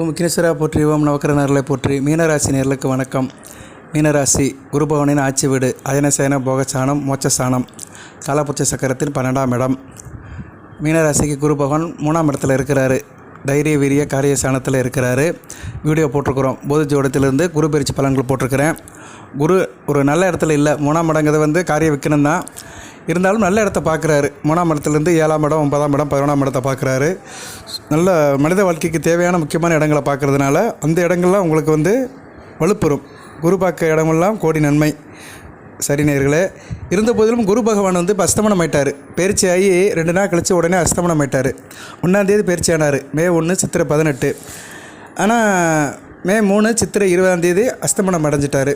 ஓம் கினேஸ்வரா போற்றி ஓம் நவக்கர போற்றி மீனராசி நேர்களுக்கு வணக்கம். மீனராசி குருபவனின் ஆட்சி வீடு அயனசேன போகச்சானம் மோட்சஸ்தானம் காலபுட்ச சக்கரத்தின் பன்னெண்டாம் இடம். மீனராசிக்கு குருபகவான் மூணாம் இடத்துல இருக்கிறாரு. தைரிய வீரிய காரிய சாணத்தில் இருக்கிறாரு. வீடியோ போட்டிருக்கிறோம். போது ஜோடத்திலிருந்து குரு பயிற்சி பலன்கள் போட்டிருக்கிறேன். குரு ஒரு நல்ல இடத்துல இல்லை மூணாம் இடங்கிறது வந்து காரிய விற்கணும் தான் இருந்தாலும் நல்ல இடத்த பார்க்குறாரு. மூணாம் இடத்துலேருந்து ஏழாம் இடம் ஒன்பதாம் இடம் பதினொன்றாம் இடத்த பார்க்குறாரு. நல்ல மனித வாழ்க்கைக்கு தேவையான முக்கியமான இடங்களை பார்க்குறதுனால அந்த இடங்கள்லாம் உங்களுக்கு வந்து வலுப்பெறும். குரு பார்க்க இடமெல்லாம் கோடி நன்மை. சரி நேர்களே இருந்த போதிலும் குரு பகவான் வந்து இப்போ அஸ்தமனம் ஆயிட்டார். பயிற்சி ஆகி ரெண்டு நாள் கழித்து உடனே அஸ்தமனம் ஆயிட்டார். ஒன்றாந்தேதி பயிற்சி ஆனார். மே ஒன்று சித்திரை பதினெட்டு. ஆனால் மே மூணு சித்திரை இருபதாம் தேதி அஸ்தமனம் அடைஞ்சிட்டாரு.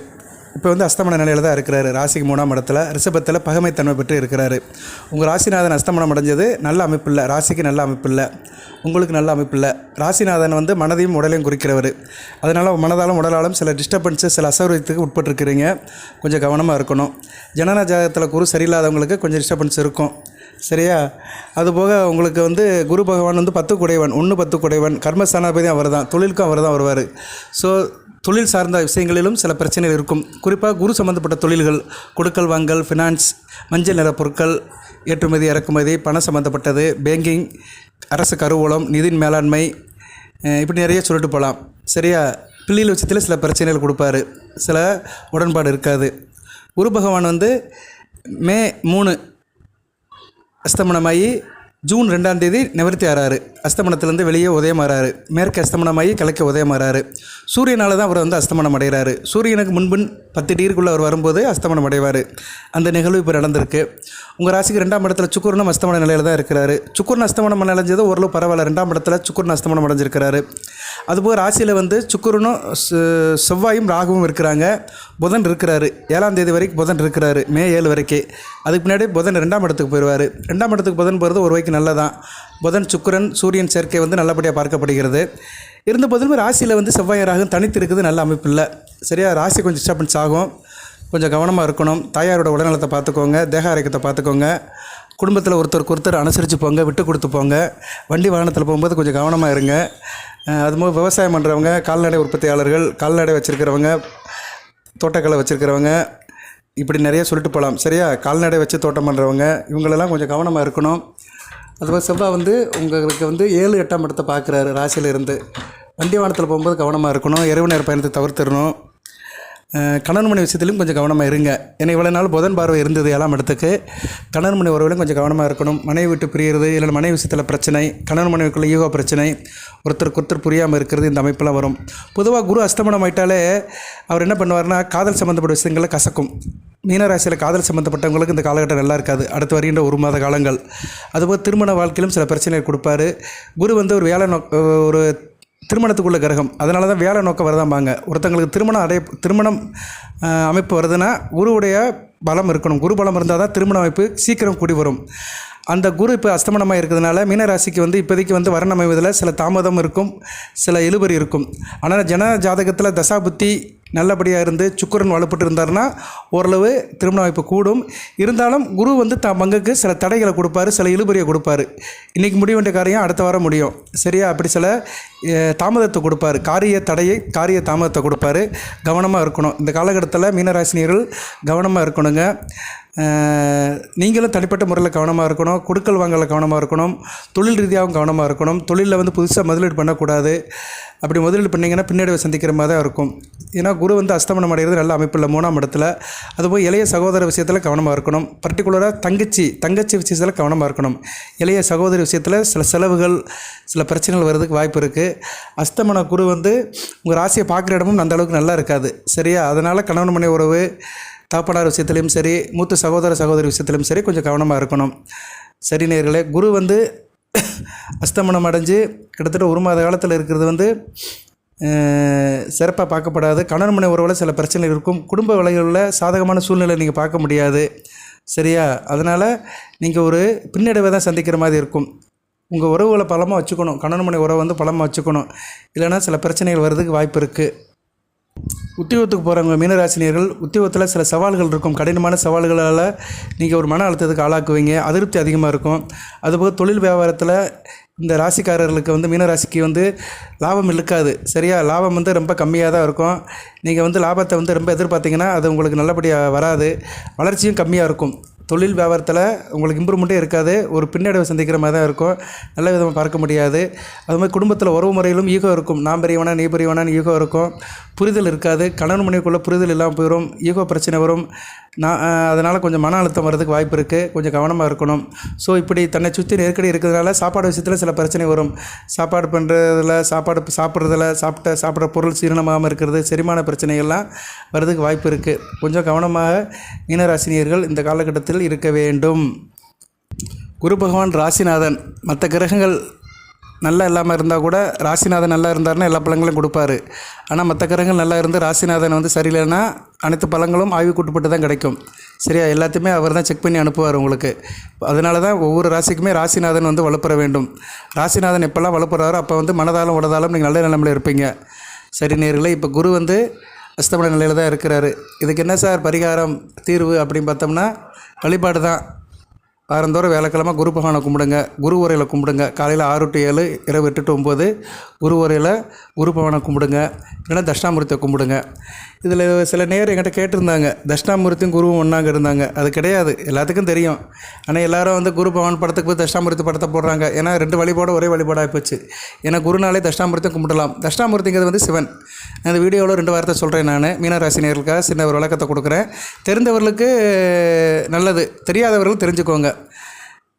இப்போ வந்து அஸ்தமன நிலையில் தான் இருக்கிறாரு. ராசிக்கு மூணாம் இடத்துல ரிஷபத்தில் பகமைத்தன்மை பெற்று இருக்கிறாரு. உங்கள் ராசிநாதன் அஸ்தமனம் அடைஞ்சது நல்ல அமைப்பு இல்லை ராசிக்கு நல்ல அமைப்பு இல்லை உங்களுக்கு நல்ல அமைப்பு இல்லை ராசிநாதன் வந்து மனதையும் உடலையும் குறிக்கிறவர். அதனால் மனதாலும் உடலாலும் சில டிஸ்டர்பன்ஸு சில அசௌகரியத்துக்கு உட்பட்டுருக்கிறீங்க. கொஞ்சம் கவனமாக இருக்கணும். ஜனன ஜாதகத்தில் குரு சரியில்லாதவங்களுக்கு கொஞ்சம் டிஸ்டர்பன்ஸ் இருக்கும். சரியா? அதுபோக உங்களுக்கு வந்து குரு பகவான் வந்து பத்து குடைவன் ஒன்று பத்து குடைவன் கர்மஸ்தானாபதி அவர் தான் தொழிலுக்கும் அவர் தான் வருவார். ஸோ தொழில் சார்ந்த விஷயங்களிலும் சில பிரச்சனைகள் இருக்கும். குறிப்பாக குரு சம்மந்தப்பட்ட தொழில்கள் கொடுக்கல் வாங்கல் ஃபினான்ஸ் மஞ்சள் நிற பொருட்கள் ஏற்றுமதி இறக்குமதி பணம் சம்மந்தப்பட்டது பேங்கிங் அரசு கருவூலம் நிதி மேலாண்மை இப்படி நிறைய சொல்லிட்டு போகலாம் சரியா? பிள்ளைகள் விஷயத்தில் சில பிரச்சனைகள் கொடுப்பாரு. சில உடன்பாடு இருக்காது. குரு பகவான் வந்து மே மூணு அஸ்தமனமாகி ஜூன் ரெண்டாம் தேதி நிவர்த்தி ஆறாரு. அஸ்தமனத்திலேருந்து வெளியே உதயமாறாரு. மேற்கு அஸ்தமனமாகி கிழக்கு உதயமாறாரு. சூரியனால் தான் அவர் வந்து அஸ்தமனம் அடைகிறாரு. சூரியனுக்கு முன்பின் பத்து டிகிரிக்குள்ளே அவர் வரும்போது அஸ்தமனம் அடைவார். அந்த நிகழ்வு இப்போ நடந்திருக்கு. உங்கள் ராசிக்கு ரெண்டாம் இடத்துல சுக்குரனும் அஸ்தமன நிலையில் தான் இருக்கிறாரு. சுக்குரன் அஸ்தமனம் அடைஞ்சது ஓரளவு பரவாயில்ல. ரெண்டாம் இடத்துல சுக்குரன் அஸ்தமனம் அடைஞ்சிருக்கிறாரு. அதுபோல் ராசியில் வந்து சுக்குரனும் செவ்வாயும் ராகுவும் இருக்கிறாங்க. புதன் இருக்கிறாரு. ஏழாம் தேதி வரைக்கும் புதன் இருக்கிறாரு. மே ஏழு வரைக்கும் அதுக்கு பின்னாடி புதன் ரெண்டாம் இடத்துக்கு போயிடுவார். ரெண்டாம் இடத்துக்கு புதன் போகிறது ஒரு வரைக்கும் நல்லதான். புதன் சுக்கிரன் சூரியன் சேர்க்கை வந்து நல்லபடியாக பார்க்கப்படுகிறது. இருந்த போதிலும் ராசியில் வந்து செவ்வாய் ராகம் தனித்து இருக்குது நல்ல அமைப்பு இல்லை சரியா ராசி கொஞ்சம் டிஸ்டர்பன்ஸ் ஆகும். கொஞ்சம் கவனமாக இருக்கணும். தாயாரோட உடல்நலத்தை பார்த்துக்கோங்க தேக ஆரோக்கியத்தை பார்த்துக்கோங்க. குடும்பத்தில் ஒருத்தருக்கு ஒருத்தர் அனுசரித்து போங்க விட்டு கொடுத்து போங்க. வண்டி வாகனத்தில் போகும்போது கொஞ்சம் கவனமாக இருங்க. அஹ் விவசாயம் பண்ணுறவங்க கால்நடை உற்பத்தியாளர்கள் கால்நடை வச்சுருக்கிறவங்க தோட்டக்கலை வச்சுருக்கிறவங்க இப்படி நிறைய சொல்லிட்டு போகலாம் சரியா கால்நடை வச்சு தோட்டம் பண்ணுறவங்க இவங்களெல்லாம் கொஞ்சம் கவனமாக இருக்கணும். அதுபோல் செவ்வாய் வந்து உங்களுக்கு வந்து ஏழு எட்டாம் இடத்தை பார்க்குறாரு ராசியிலிருந்து. வண்டி வானத்தில் போகும்போது கவனமாக இருக்கணும். இரவு நேர பயணத்தை தவிர்த்திடணும். கணவன் மணி விஷயத்திலும் கொஞ்சம் கவனமாக இருங்க. ஏன்னா இவ்வளோ நாள் புதன் பார்வை இருந்தது ஏழாம் இடத்துக்கு. கணவன் மணி கொஞ்சம் கவனமாக இருக்கணும். மனைவி விட்டு பிரியறது இல்லை மனைவி விஷயத்தில் பிரச்சனை கணவன் மனைவிக்குள்ள ஈகோ பிரச்சனை ஒருத்தருக்கு ஒருத்தர் புரியாமல் இருக்கிறது இந்த அமைப்பெல்லாம் வரும். பொதுவாக குரு அஸ்தமனம் ஆயிட்டாலே அவர் என்ன பண்ணுவார்னா காதல் சம்மந்தப்பட்ட விஷயங்களை கசக்கும். மீனராசியில் காதல் சம்மந்தப்பட்டவங்களுக்கு இந்த காலகட்டம் நல்லா இருக்காது. அடுத்து வருகின்ற ஒரு மாத காலங்கள். அதுபோல் திருமண வாழ்க்கையிலும் சில பிரச்சனைகள் கொடுப்பாரு. குரு வந்து ஒரு வேலை நோக்க ஒரு திருமணத்துக்குள்ள கிரகம். அதனால தான் வேலை நோக்கம் வருதாம்பாங்க. ஒருத்தங்களுக்கு திருமணம் அடைய திருமணம் அமைப்பு வருதுன்னா குருவுடைய பலம் இருக்கணும். குரு பலம் இருந்தால் தான் திருமண அமைப்பு சீக்கிரம் கூடி வரும். அந்த குரு இப்போ அஸ்தமனமாக இருக்கிறதுனால மீனராசிக்கு வந்து இப்போதைக்கு வந்து வரணம் அமைவதில் சில தாமதம் இருக்கும். சில இழுபறி இருக்கும். ஆனால் ஜன ஜாதகத்தில் தசாபுத்தி நல்லபடியாக இருந்து சுக்கரன் வலுப்பட்டு இருந்தாருன்னா ஓரளவு திருமண வாய்ப்பு கூடும். இருந்தாலும் குரு வந்து த பங்குக்கு சில தடைகளை கொடுப்பாரு சில இழுபறியை கொடுப்பாரு. இன்றைக்கி முடிய வேண்டிய காரியம் அடுத்த வாரம் முடியும். சரியா? அப்படி சில தாமதத்தை கொடுப்பாரு. காரிய தடையை காரிய தாமதத்தை கொடுப்பாரு. கவனமாக இருக்கணும். இந்த காலகட்டத்தில் மீனராசினியர்கள் கவனமாக இருக்கணுங்க. நீங்களும் தனிப்பட்ட முறையில் கவனமாக இருக்கணும். கொடுக்கல் வாங்கல கவனமாக இருக்கணும். தொழில் ரீதியாகவும் கவனமாக இருக்கணும். தொழிலில் வந்து புதுசாக முதலீடு பண்ணக்கூடாது. அப்படி முதலீடு பண்ணிங்கன்னா பின்னாடி சந்திக்கிற மாதிரி தான் இருக்கும். ஏன்னா குரு வந்து அஸ்தமனம் அடைகிறது நல்ல அமைப்பில் மூணாம் இடத்துல. அதுபோல் இளைய சகோதர விஷயத்தில் கவனமாக இருக்கணும். பர்டிகுலராக தங்கச்சி தங்கச்சி விஷயத்தில் கவனமாக இருக்கணும். இளைய சகோதரி விஷயத்தில் சில செலவுகள் சில பிரச்சனைகள் வர்றதுக்கு வாய்ப்பு இருக்குது அஸ்தமன குரு வந்து உங்கள் ராசியை பார்க்குற இடமும் அந்த அளவுக்கு நல்லா இருக்காது. சரியா? அதனால் கணவன் மனை உறவு தாப்பனார் விஷயத்துலையும் சரி மூத்த சகோதர சகோதரி விஷயத்துலையும் சரி கொஞ்சம் கவனமாக இருக்கணும். சரி நேர்களே குரு வந்து அஸ்தமனம் அடைஞ்சு கிட்டத்தட்ட ஒரு மாத காலத்தில் இருக்கிறது வந்து சிறப்பாக பார்க்கப்படாது. கணவன் மனை உறவில் சில பிரச்சனை இருக்கும். குடும்ப விலைகளில் சாதகமான சூழ்நிலை நீங்கள் பார்க்க முடியாது. சரியா? அதனால் நீங்கள் ஒரு பின்னடைவை தான் சந்திக்கிற மாதிரி இருக்கும். உங்கள் உறவுகளை பலமாக வச்சுக்கணும். கணவன் மனை உறவை வந்து பலமாக வச்சுக்கணும். இல்லைன்னா சில பிரச்சனைகள் வர்றதுக்கு வாய்ப்பு இருக்குது உத்தியோகத்துக்கு போகிறவங்க மீனராசினியர்கள் உத்தியோகத்தில் சில சவால்கள் இருக்கும். கடினமான சவால்களால் நீங்கள் ஒரு மன அழுத்தத்துக்கு ஆளாக்குவீங்க. அதிருப்தி அதிகமாக இருக்கும். அதுபோக தொழில் வியாபாரத்தில் இந்த ராசிக்காரர்களுக்கு வந்து மீனராசிக்கு வந்து லாபம் இழுக்காது. சரியா? லாபம் வந்து ரொம்ப கம்மியாக தான் இருக்கும். நீங்கள் வந்து லாபத்தை வந்து ரொம்ப எதிர்பார்த்தீங்கன்னா அது உங்களுக்கு நல்லபடியாக வராது. வளர்ச்சியும் கம்மியாக இருக்கும். தொழில் வியாபாரத்தில் உங்களுக்கு இம்ப்ரூவ்மெண்ட்டே இருக்காது. ஒரு பின்னடைவை சந்திக்கிற மாதிரி தான் இருக்கும். நல்ல விதமாக பார்க்க முடியாது. அது மாதிரி குடும்பத்தில் உறவு முறையிலும் ஈகோ இருக்கும். நான் பெரியவனா நீ பெரியவனான்னு ஈகோ இருக்கும். புரிதல் இருக்காது. கணவன் மனைவிக்குள்ளே புரிதல் இல்லாமல் போயிடும் ஈகோ பிரச்சனை வரும். நான் அதனால் கொஞ்சம் மன அழுத்தம் வர்றதுக்கு வாய்ப்பு இருக்குது கொஞ்சம் கவனமாக இருக்கணும். ஸோ இப்படி தன்னை சுற்றி நெருக்கடி இருக்கிறதுனால சாப்பாடு விஷயத்தில் சில பிரச்சனை வரும். சாப்பாடு பண்ணுறதுல சாப்பாடு சாப்பிட்றதுல சாப்பிட்ட சாப்பிட்ற பொருள் சீரணமாகாமல் இருக்கிறது செரிமான பிரச்சனைகள்லாம் வர்றதுக்கு வாய்ப்பு இருக்குது கொஞ்சம் கவனமாக மீனராசினியர்கள் இந்த காலகட்டத்தில் இருக்க வேண்டும். குரு பகவான் ராசிநாதன் மற்ற கிரகங்கள் நல்லா இல்லாமல் இருந்தால் கூட ராசிநாதன் நல்லா இருந்தாருன்னா எல்லா பழங்களும் கொடுப்பாரு. ஆனால் மற்ற கிரகங்கள் நல்லா இருந்து ராசிநாதன் வந்து சரியில்லைன்னா அனைத்து பழங்களும் ஆய்வுக்குட்பட்டு தான் கிடைக்கும். சரியா? எல்லாத்தையுமே அவர் தான் செக் பண்ணி அனுப்புவார் உங்களுக்கு. அதனால தான் ஒவ்வொரு ராசிக்குமே ராசிநாதன் வந்து வளர்ப்புற வேண்டும். ராசிநாதன் எப்போல்லாம் வலுப்புறாரோ அப்போ வந்து மனதாலும் உடதாலும் நீங்கள் நல்ல நிலைமையில் இருப்பீங்க. சரி நேரில் இப்போ குரு வந்து அஸ்தமன நிலையில் தான் இருக்கிறாரு. இதுக்கு என்ன சார் பரிகாரம் தீர்வு அப்படின்னு பார்த்தோம்னா வழிபாடு தான். வாரந்தோறும் வேலைக்கிழமை குரு பகவானை கும்பிடுங்க. குரு உரையில் கும்பிடுங்க. காலையில் ஆறு டு ஏழு இரவு எட்டு டு ஒம்பது குரு உரையில் குரு பகவானை கும்பிடுங்க. இல்லைன்னா தட்சிணாமூர்த்தியை கும்பிடுங்க. இதில் சில நேரம் எங்கிட்ட கேட்டிருந்தாங்க. தட்சிணாமூர்த்தியும் குருவும் ஒன்றாங்க இருந்தாங்க. அது கிடையாது. எல்லாத்துக்கும் தெரியும். ஆனால் எல்லாரும் வந்து குரு பகவான் படத்துக்கு போய் தட்சிணாமூர்த்தி படத்தை போடுறாங்க. ஏன்னா ரெண்டு வழிபாடு ஒரே வழிபாடாக போச்சு. ஏன்னா குருனாலே தட்சிணாமூர்த்தியும் கும்பிடலாம். தட்சிணாமூர்த்திங்கிறது வந்து சிவன். நான் இந்த வீடியோவில் ரெண்டு வார்த்தை சொல்கிறேன் நான். மீனராசினியர்களுக்காக சின்ன ஒரு விளக்கத்தை கொடுக்குறேன். தெரிந்தவர்களுக்கு நல்லது. தெரியாதவர்கள் தெரிஞ்சுக்கோங்க.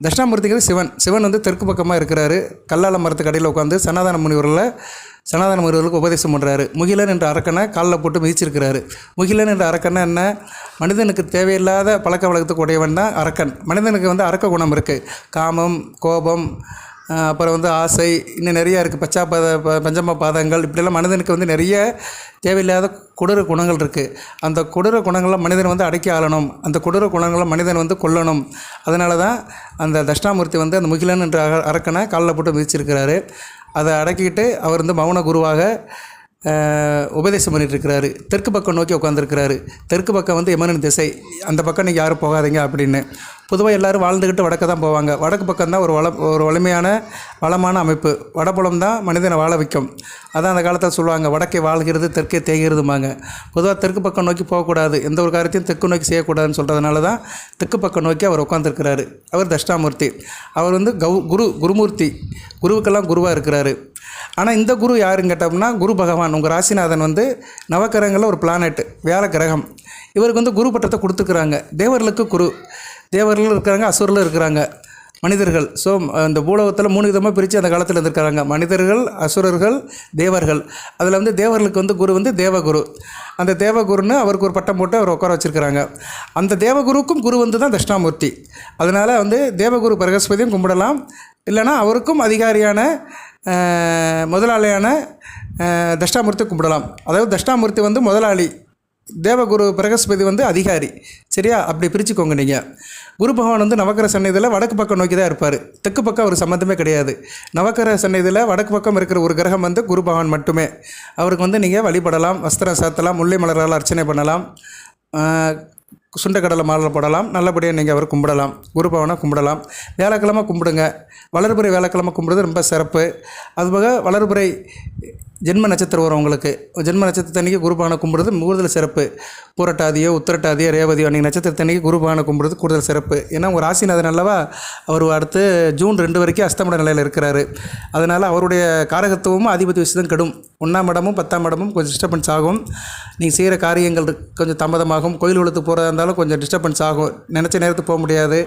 தட்சிணாமூர்த்திங்கிறது சிவன். சிவன் வந்து தெற்கு பக்கமாக இருக்கிறாரு. கல்லால மரத்துக்கு அடியில் உட்காந்து சனாதன முனிவரில் சனாதன முனிவர்களுக்கு உபதேசம் பண்ணுறாரு முகிலன் என்ற அரக்கனை காலில் போட்டு மிதிச்சிருக்கிறாரு. முகிலன் என்ற அரக்கனை என்ன? மனிதனுக்கு தேவையில்லாத பழக்க வழக்கத்துக்கு உடையவன் தான் அரக்கன். மனிதனுக்கு வந்து அரக்க குணம் இருக்குது காமம் கோபம் அப்புறம் வந்து ஆசை இன்னும் நிறையா இருக்குது பச்சாபாத ப- பஞ்சம பாதங்கள் இப்படியெல்லாம் மனிதனுக்கு வந்து நிறைய தேவையில்லாத கொடூர குணங்கள் இருக்குது அந்த கொடூர குணங்களை மனிதன் வந்து அடக்கி ஆளணும். அந்த கொடூர குணங்களை மனிதன் வந்து கொல்லணும். அதனால தான் அந்த தட்சிணாமூர்த்தி வந்து அந்த முகிலன் என்ற அரக்கனை காலில் போட்டு மிதிச்சிருக்கிறாரு. அதை அடக்கிட்டு அவர் வந்து மௌன குருவாக உபதேசம் பண்ணிட்டு இருக்கிறாரு தெற்கு பக்கம் நோக்கி உட்காந்துருக்கிறாரு தெற்கு பக்கம் வந்து எமனன் திசை. அந்த பக்கம் நீங்கள் யாரும் போகாதீங்க அப்படின்னு. பொதுவாக எல்லாரும் வாழ்ந்துக்கிட்டு வடக்கு தான் போவாங்க. வடக்கு பக்கம் தான் ஒரு வள ஒரு வலிமையான வளமான அமைப்பு. வடபுலம் தான் மனிதனை வாழ வைக்கும். அதான் அந்த காலத்தில் சொல்லுவாங்க வடக்கே வாழ்கிறது தெற்கே தேய்கிறதுமாங்க பொதுவாக தெற்கு பக்கம் நோக்கி போகக்கூடாது. எந்த ஒரு காரியத்தையும் தெற்கு நோக்கி செய்யக்கூடாதுன்னு சொல்கிறதுனால தான் தெற்கு பக்கம் நோக்கி அவர் உட்காந்துருக்கிறாரு அவர் தஷ்டாமூர்த்தி அவர் வந்து கௌ குரு குருமூர்த்தி. குருவுக்கெல்லாம் குருவாக இருக்கிறாரு. ஆனால் இந்த குரு யாருன்னு கேட்டோம்னா குரு பகவான். உங்கள் ராசிநாதன் வந்து நவக்கிரகங்களில் ஒரு பிளானட் வேலை கிரகம் இவருக்கு வந்து குரு பட்டத்தை கொடுத்துக்கிறாங்க. தேவர்களுக்கு குரு. தேவர்களும் இருக்கிறாங்க அசுரர்களும் இருக்கிறாங்க மனிதர்கள். ஸோ இந்த பூலோகத்தில் மூணு விதமாக பிரித்து அந்த காலத்தில் இருந்திருக்காங்க மனிதர்கள் அசுரர்கள் தேவர்கள். அதில் வந்து தேவர்களுக்கு வந்து குரு வந்து தேவகுரு. அந்த தேவகுருன்னு அவருக்கு ஒரு பட்டம் போட்டு அவர் உட்கார வச்சிருக்கிறாங்க. அந்த தேவகுருக்கும் குரு வந்து தான் தட்சிணாமூர்த்தி. அதனால் வந்து தேவகுரு பிரகஸ்பதியும் கும்பிடலாம். இல்லைன்னா அவருக்கும் அதிகாரியான முதலாளியான தஷ்டாமூர்த்தி கும்பிடலாம். அதாவது தஷ்டாமூர்த்தி வந்து முதலாளி. தேவகுரு பிரகஸ்பதி வந்து அதிகாரி. சரியா? அப்படி பிரிச்சுக்கோங்க நீங்கள் குரு பகவான் வந்து நவக்கிர சன்னதியில் வடக்கு பக்கம் நோக்கி தான் இருப்பார். தெற்கு பக்கம் அவர் சம்மந்தமே கிடையாது. நவக்கிர சன்னதியில் வடக்கு பக்கம் இருக்கிற ஒரு கிரகம் வந்து குரு பகவான் மட்டுமே. அவருக்கு வந்து நீங்கள் வழிபடலாம் வஸ்திரம் சாத்தலாம் முல்லை மலரால் அர்ச்சனை பண்ணலாம். சுண்டக்கடலை மாலை போடலாம். நல்லபடியாக நீங்கள் அவர் கும்பிடலாம். குரு பவனை கும்பிடலாம். வியாழக்கிழமை கும்பிடுங்க. வளர்புரை வியாழக்கிழமை கும்பிடுறது ரொம்ப சிறப்பு. அதுபோக வளர்புரை ஜென்ம நட்சத்திரம் வரும் உங்களுக்கு. ஜென்ம நட்சத்திரத்தன்னைக்கு குருபானை கும்பிடுறது கூடுதல் சிறப்பு. பூரட்டாதியோ உத்திரட்டாதியோ ரேவதியோ அன்றைக்கி நட்சத்திரத்தன்னைக்கு குருபானை கும்பிடுறது கூடுதல் சிறப்பு. ஏன்னா உங்கள் ராசிநாதன் அல்லவா அவர் அடுத்து ஜூன் ரெண்டு வரைக்கும் அஸ்தமட நிலையில் இருக்கிறாரு. அதனால் அவருடைய காரகத்துவமும் அதிபதி விஷயம் கெடும். ஒன்றாம் இடமும் பத்தாம் இடமும் கொஞ்சம் டிஸ்டர்பன்ஸ் ஆகும். நீங்கள் செய்கிற காரியங்கள் கொஞ்சம் தாமதமாகும். கோயில் உலகத்து போகிறதா இருந்தாலும் கொஞ்சம் டிஸ்டர்பன்ஸ் ஆகும். நினச்ச நேரத்துக்கு போக முடியாது.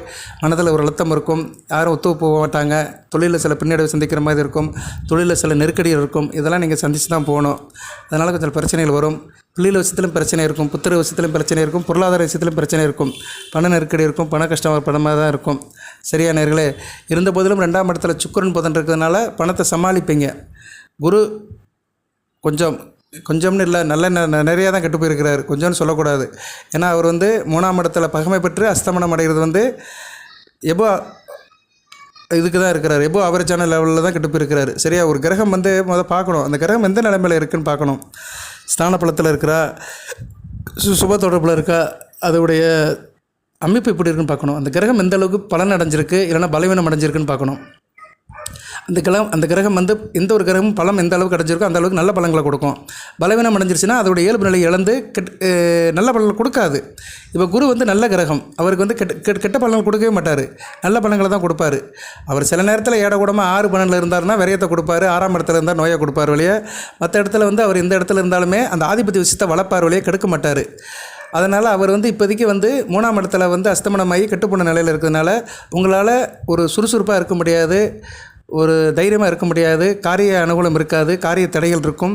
மனதில் ஒரு அழுத்தம் இருக்கும். யாரும் ஒத்து போக மாட்டாங்க. தொழிலில் சில பின்னடைவு சந்திக்கிற மாதிரி இருக்கும். தொழிலில் சில நெருக்கடிகள் இருக்கும். இதெல்லாம் நீங்கள் சந்திச்சு தான் போகணும். அதனால் கொஞ்சம் பிரச்சனைகள் வரும். பிள்ளைகள் விஷயத்திலும் பிரச்சனை இருக்கும். புத்திர விஷயத்திலும் பிரச்சனை இருக்கும். பொருளாதார விஷயத்திலும் பிரச்சனை இருக்கும். பண நெருக்கடி இருக்கும். பண கஷ்டம் பணமாக தான் இருக்கும். சரியா நேர்களே? இருந்த போதிலும் ரெண்டாம் இடத்துல சுக்கரன் புதன் இருக்கிறதுனால பணத்தை சமாளிப்பீங்க. குரு கொஞ்சம் கொஞ்சம்னு இல்லை நல்ல நிறையா தான் கெட்டு போயிருக்கிறார். கொஞ்சம்னு சொல்லக்கூடாது. ஏன்னா அவர் வந்து மூணாம் இடத்துல பகமை பெற்று அஸ்தமனம் அடைகிறது வந்து எபோ இதுக்கு தான் இருக்கிறார். எபோ அவரேஜான லெவலில் தான் கெட்டு போயிருக்கிறாரு. சரியா? ஒரு கிரகம் வந்து முதல் பார்க்கணும். அந்த கிரகம் எந்த நிலைமையில் இருக்குன்னு பார்க்கணும். ஸ்தான பலத்தில் இருக்கிறா சு சுப தொடர்பில் இருக்கா? அதோடைய அமைப்பு எப்படி இருக்குன்னு பார்க்கணும். அந்த கிரகம் எந்த அளவுக்கு பலன் அடைஞ்சிருக்கு? இல்லைனா பலவீனம் அடைஞ்சிருக்குன்னு பார்க்கணும். அந்த கிரகம் அந்த கிரகம் வந்து எந்த ஒரு கிரகமும் பலம் எந்த அளவுக்கு அடைஞ்சிருக்கோ அந்த அளவுக்கு நல்ல பழங்களை கொடுக்கும். பலவீனம் அடைஞ்சிருச்சுன்னா அதோட இயல்பு நிலை இழந்து கெட் நல்ல பலன்களை கொடுக்காது. இப்போ குரு வந்து நல்ல கிரகம். அவருக்கு வந்து கெட்ட கெட்ட கெட்ட பலன்கள் கொடுக்கவே மாட்டார். நல்ல பலன்களை தான் கொடுப்பாரு. அவர் சில நேரத்தில் ஏடக்கூடமாக ஆறு பன்னெண்டில் இருந்தார்னா விரயத்தை கொடுப்பாரு. ஆறாம் இடத்துல இருந்தால் நோயை கொடுப்பார் வழியே. மற்ற இடத்துல வந்து அவர் எந்த இடத்துல இருந்தாலுமே அந்த ஆதிபத்திய விஷயத்தை வளர்ப்பார் வழியே கெடுக்க மாட்டார். அதனால் அவர் வந்து இப்போதைக்கு வந்து மூணாம் இடத்துல வந்து அஸ்தமனமாகி கெட்டுப்போன நிலையில் இருக்கிறதுனால உங்களால் ஒரு சுறுசுறுப்பாக இருக்க முடியாது. ஒரு தைரியமாக இருக்க முடியாது காரிய அனுகூலம் இருக்காது காரிய தடைகள் இருக்கும்.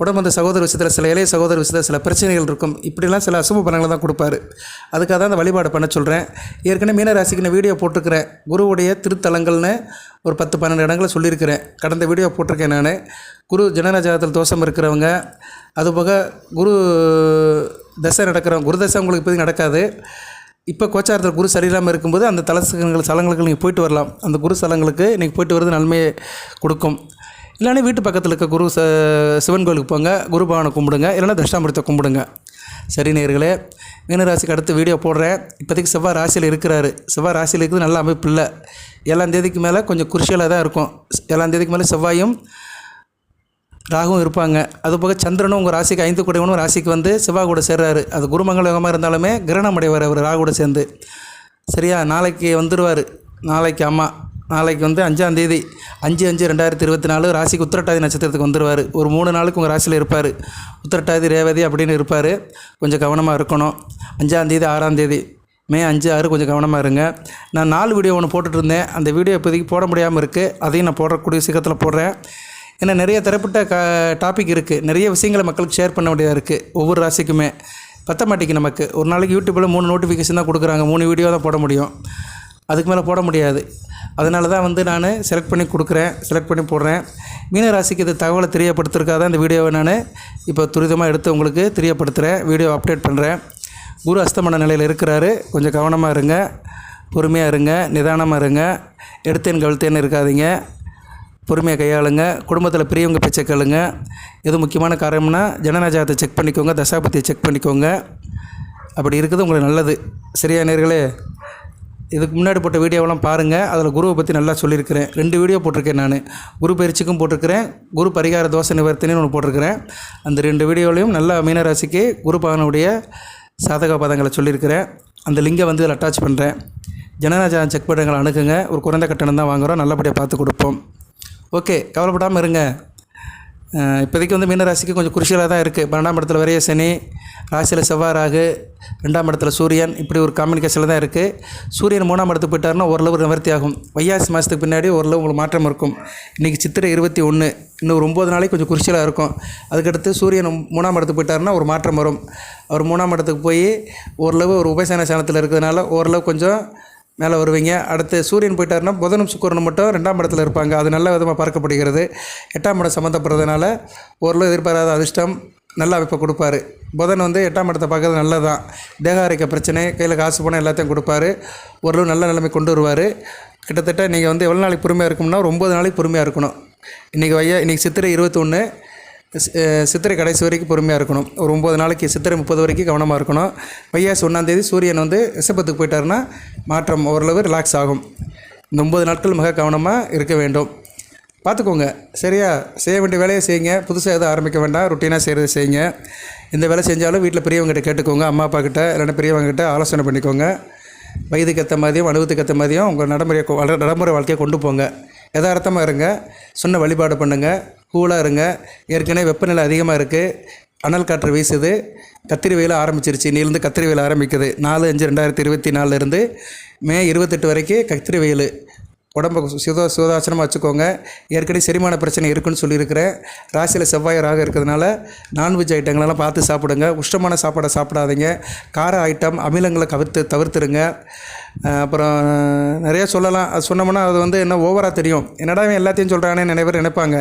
உடம்பு அந்த சகோதர விஷயத்தில் சில இளைய சகோதர விஷயத்தில் சில பிரச்சனைகள் இருக்கும். இப்படிலாம் சில அசுப பலங்களை தான் கொடுப்பாரு. அதுக்காக தான் அந்த வழிபாடு பண்ண சொல்கிறேன் ஏற்கனவே மீனராசிக்கு நான் வீடியோ போட்டிருக்கிறேன் குருவுடைய திருத்தலங்கள்னு ஒரு பத்து பன்னெண்டு இடங்களை சொல்லியிருக்கிறேன். கடந்த வீடியோ போட்டிருக்கேன் நான். குரு ஜனனஜாதத்தில் தோஷம் இருக்கிறவங்க அதுபோக குரு தசை நடக்கிறவங்க குரு தசை உங்களுக்கு இப்போதைக்கு நடக்காது. இப்போ கோச்சாரத்தில் குரு சரியில்லாமல் இருக்கும்போது அந்த தலசங்கள் ஸ்தலங்களுக்கு நீங்கள் போயிட்டு வரலாம். அந்த குரு ஸ்தலங்களுக்கு நீங்கள் போயிட்டு வரது நன்மையை கொடுக்கும். இல்லைன்னா வீட்டு பக்கத்தில் இருக்க குரு ச சிவன் கோயிலுக்கு போங்க குரு பகவானை கும்பிடுங்க இல்லைன்னா தஷ்டாமிரத்தை கும்பிடுங்க. சரி நேர்களே மீனராசிக்கு அடுத்து வீடியோ போடுறேன். இப்போதைக்கு செவ்வாய் ராசியில் இருக்கிறாரு. செவ்வாய் ராசியில் இருக்குது நல்ல அமைப்பு இல்லை ஏழாம் தேதிக்கு மேலே கொஞ்சம் குருஷியலாக தான் இருக்கும். ஏழாம் தேதிக்கு மேலே செவ்வாயும் ராகுவும் இருப்பாங்க. அதுபோக சந்திரனும் உங்கள் ராசிக்கு ஐந்து கூடையவனும் ராசிக்கு வந்து சிவா கூட சேர்றாரு. அது குருமங்கல யோகமாக இருந்தாலுமே கிரகணம் அடைவார் அவர் ராகு கூட சேர்ந்து. சரியா? நாளைக்கு வந்துடுவார் நாளைக்கு அம்மா நாளைக்கு வந்து அஞ்சாம் தேதி அஞ்சு அஞ்சு ரெண்டாயிரத்தி இருபத்தி நாலு ராசிக்கு உத்திரட்டாதி நட்சத்திரத்துக்கு வந்துடுவார் ஒரு மூணு நாளுக்கு உங்கள் ராசியில் இருப்பார். உத்திரட்டாதி ரேவதி அப்படின்னு இருப்பார். கொஞ்சம் கவனமாக இருக்கணும். அஞ்சாம் தேதி ஆறாம் தேதி மே அஞ்சு ஆறு கொஞ்சம் கவனமாக இருங்க. நான் நாலு வீடியோ ஒன்று போட்டுட்ருந்தேன் அந்த வீடியோ இப்போதைக்கு போட முடியாமல் இருக்குது அதையும் நான் போடக்கூடிய சீக்கிரத்தில் போடுறேன். ஏன்னா நிறைய தரப்பட்ட க டாபிக் இருக்குது நிறைய விஷயங்களை மக்களுக்கு ஷேர் பண்ண வேண்டியதாக இருக்குது ஒவ்வொரு ராசிக்குமே. பத்த மாட்டேங்குது நமக்கு. ஒரு நாளைக்கு யூடியூப்பில் மூணு நோட்டிஃபிகேஷன் தான் கொடுக்குறாங்க. மூணு வீடியோ தான் போட முடியும். அதுக்கு மேலே போட முடியாது. அதனால தான் வந்து நான் செலக்ட் பண்ணி கொடுக்குறேன். செலக்ட் பண்ணி போடுறேன். மீனராசிக்கு இது தகவலை தெரியப்படுத்துறதுக்காக தான் இந்த வீடியோவை நான் இப்போ துரிதமாக எடுத்து உங்களுக்கு தெரியப்படுத்துகிறேன் வீடியோ அப்டேட் பண்ணுறேன் குரு அஸ்தமன நிலையில் இருக்கிறாரு. கொஞ்சம் கவனமாக இருங்க. பொறுமையாக இருங்க. நிதானமாக இருங்க. எடுத்தேன் கவிழ்த்தேன்னு இருக்காதீங்க. பொறுமையாக கையாளுங்க. குடும்பத்தில் பெரியவங்க பேச்சை கேளுங்க எது முக்கியமான காரணம்னா ஜனநாயகத்தை செக் பண்ணிக்கோங்க. தசாபத்தியை செக் பண்ணிக்கோங்க. அப்படி இருக்குது உங்களுக்கு நல்லது. சரியா நேர்களே? இதுக்கு முன்னாடி போட்ட வீடியோவெல்லாம் பாருங்கள் அதில் குருவை பற்றி நல்லா சொல்லியிருக்கிறேன். ரெண்டு வீடியோ போட்டிருக்கேன் நான். குரு பயிற்சிக்கும் போட்டிருக்கிறேன். குரு பரிகார தோசை நிவர்த்தனைன்னு ஒன்று போட்டிருக்கிறேன். அந்த ரெண்டு வீடியோலையும் நல்ல மீனராசிக்கு குரு பகனுடைய சாதக பதங்களை சொல்லியிருக்கிறேன். அந்த லிங்கை வந்து இதில் அட்டாச் பண்ணுறேன் ஜனநாயகம் செக் பண்ணுறங்களை அணுகுங்க. ஒரு குறைந்த கட்டணம் தான் வாங்குகிறோம் நல்லபடியாக பார்த்து கொடுப்போம். ஓகே கவலைப்படாமல் இருங்க. இப்போதைக்கு வந்து மீனராசிக்கு கொஞ்சம் குருஷியலாக தான் இருக்குது பன்னெண்டாம் இடத்துல வரைய சனி ராசியில் செவ்வாய் ராகு ரெண்டாம் இடத்துல சூரியன் இப்படி ஒரு காம்பினிகேஷனில் தான் இருக்குது சூரியன் மூணாம் இடத்துக்கு போயிட்டாருன்னா ஓரளவு நிவர்த்தி ஆகும். வையாசி மாதத்துக்கு பின்னாடி ஓரளவு உங்களுக்கு மாற்றம் இருக்கும். இன்றைக்கி சித்திரை இருபத்தி ஒன்று இன்னும் ஒரு ஒம்பது நாளைக்கு கொஞ்சம் குருஷியலாக இருக்கும். அதுக்கடுத்து சூரியன் மூணாம் இடத்துக்கு போயிட்டாருன்னா ஒரு மாற்றம் வரும். அவர் மூணாம் இடத்துக்கு போய் ஓரளவு ஒரு உபசேன சாணத்தில் இருக்கிறதுனால ஓரளவு கொஞ்சம் மேலே வருவீங்க. அடுத்து சூரியன் போயிட்டாருன்னா புதனும் சுக்கரனும் மட்டும் ரெண்டாம் இடத்துல இருப்பாங்க. அது நல்ல விதமாக பார்க்கப்படுகிறது. எட்டாம் இடம் சம்மந்தப்படுறதுனால ஓரளவு எதிர்பாராத அதிர்ஷ்டம் நல்ல அமைப்பை கொடுப்பாரு. புதன் வந்து எட்டாம் இடத்தை பார்க்கறது நல்லது தான் தேகாரிக்க பிரச்சனை கையில் காசு போனால் எல்லாத்தையும் கொடுப்பாரு. ஓரளவு நல்ல நிலைமை கொண்டு வருவார். கிட்டத்தட்ட நீங்கள் வந்து எவ்வளோ நாளைக்கு பொறுமையாக இருக்கணும்னா ஒரு ஒம்பது நாளைக்கு பொறுமையாக இருக்கணும். இன்றைக்கி வையா இன்றைக்கி சித்திரை இருபத்தொன்று சித்திரை கடைசி வரைக்கும் பொறுமையாக இருக்கணும். ஒரு ஒம்பது நாளைக்கு சித்திரை முப்பது வரைக்கும் கவனமாக இருக்கணும். வையாசி ஒன்றாந்தேதி சூரியன் வந்து ரிஷபத்துக்கு போயிட்டாருன்னா மாற்றம் ஓரளவு ரிலாக்ஸ் ஆகும். இந்த ஒம்பது நாட்கள் மிக கவனமாக இருக்க வேண்டும். பார்த்துக்கோங்க சரியா? செய்ய வேண்டிய வேலையை செய்யுங்க. புதுசாக எதுவும் ஆரம்பிக்க வேண்டாம். ருட்டீனாக செய்கிறத செய்யுங்க. இந்த வேலை செஞ்சாலும் வீட்டில் பெரியவங்ககிட்ட கேட்டுக்கோங்க. அம்மா அப்பா கிட்ட இல்லைன்னா பெரியவங்ககிட்ட ஆலோசனை பண்ணிக்கோங்க. வயதுக்கு ஏற்ற மாதிரியும் அனுபவத்துக்கு ஏற்ற மாதிரியும் உங்கள் நடைமுறையை நடைமுறை வாழ்க்கையை கொண்டு போங்க. யதார்த்தமாக இருங்க. சொன்ன வழிபாடு பண்ணுங்கள் கூலாக இருங்க. ஏற்கனவே வெப்பநிலை அதிகமாக இருக்குது அனல் காற்று வீசுது. கத்திரி வெயில் ஆரம்பிச்சிருச்சு. இன்னிலேருந்து கத்திரி வெயில் ஆரம்பிக்குது. நாலு அஞ்சு ரெண்டாயிரத்தி இருபத்தி நாலுலேருந்து மே இருபத்தெட்டு வரைக்கும் கத்திரி வெயில் உடம்பை சுதா சுதாசனமாக வச்சுக்கோங்க. ஏற்கனவே செரிமான பிரச்சனை இருக்குன்னு சொல்லியிருக்கிறேன். ராசியில் செவ்வாய் ராக இருக்கிறதுனால நான்வெஜ் ஐட்டங்களெல்லாம் பார்த்து சாப்பிடுங்க. உஷ்டமான சாப்பாடை சாப்பிடாதீங்க. கார ஐட்டம் அமிலங்களை கவிர்த்து தவிர்த்துருங்க. அப்புறம் நிறையா சொல்லலாம். அது சொன்னோம்னா அது வந்து என்ன ஓவராக தெரியும். என்னடா அவன் எல்லாத்தையும் சொல்கிறானே நிறைய பேர் நினைப்பாங்க.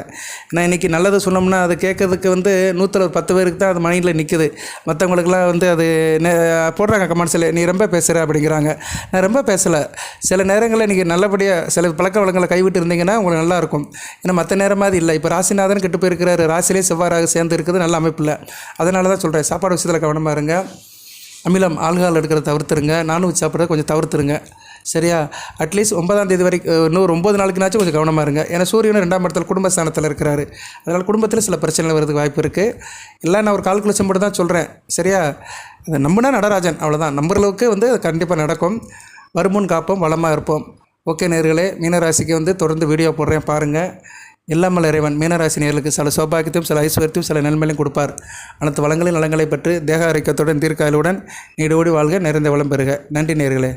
நான் இன்றைக்கி நல்லது சொன்னோம்னா அது கேட்கறதுக்கு வந்து நூற்றில் ஒரு பத்து பேருக்கு தான் அது மைண்டில் நிற்குது மற்றவங்களுக்குலாம் வந்து அது போடுறாங்க கமெண்ட்ஸில் நீ ரொம்ப பேசுகிற அப்படிங்கிறாங்க. நான் ரொம்ப பேசலை. சில நேரங்களில் இன்றைக்கி நல்லபடியாக சில பழக்க வளங்களை கைவிட்டு இருந்தீங்கன்னா உங்களுக்கு நல்லாயிருக்கும் ஏன்னா மற்ற நேரமாக மாதிரி இல்லை. இப்போ ராசிநாதன் கெட்டு போயிருக்கிறாரு. ராசிலே செவ்வாறாக சேர்ந்து இருக்குது. நல்ல அமைப்பில் அதனால தான் சொல்கிறேன் சாப்பாடு விஷயத்தில் கவனமாக இருங்க. அமிலம் ஆல்கஹால் எடுக்கிறத தவிர்த்துருங்க. நான்வெஜ் சாப்பிட்றத கொஞ்சம் தவிர்த்துருங்க. சரியா? அட்லீஸ்ட் ஒன்பதாம் தேதி வரைக்கும் இன்னொரு ஒம்பது நாளுக்குனாச்சும் கொஞ்சம் கவனமாக இருங்க. ஏன்னா சூரியனும் ரெண்டாம் இடத்துல குடும்பஸ்தானத்தில் இருக்கிறாரு. அதனால் குடும்பத்தில் சில பிரச்சனைகள் வரதுக்கு வாய்ப்பு இருக்குது எல்லாம் நான் ஒரு கால்குலேஷன் மட்டும் தான் சொல்கிறேன் சரியா? அதை நம்பினா நடராஜன் அவ்வளோதான் நம்புற அளவுக்கு வந்து அது கண்டிப்பாக நடக்கும். வருமுன் காப்போம் வளமாக இருப்போம். ஓகே நேர்களே மீனராசிக்கு வந்து தொடர்ந்து வீடியோ போடுறேன் பாருங்கள் இல்லாமல் இறைவன் மீனராசி நேர்களுக்கு சில சௌபாகியத்தையும் சில ஐஸ்வர்யத்தையும் சில நன்மையிலும் கொடுப்பார். அனைத்து வளங்களின் நலங்களை பெற்று தேக ஆரோக்கியத்துடன் தீர்க்காயலுடன் நீடோடி வாழ்க நிறைந்த வளம் பெறுக. நன்றி நேர்களே.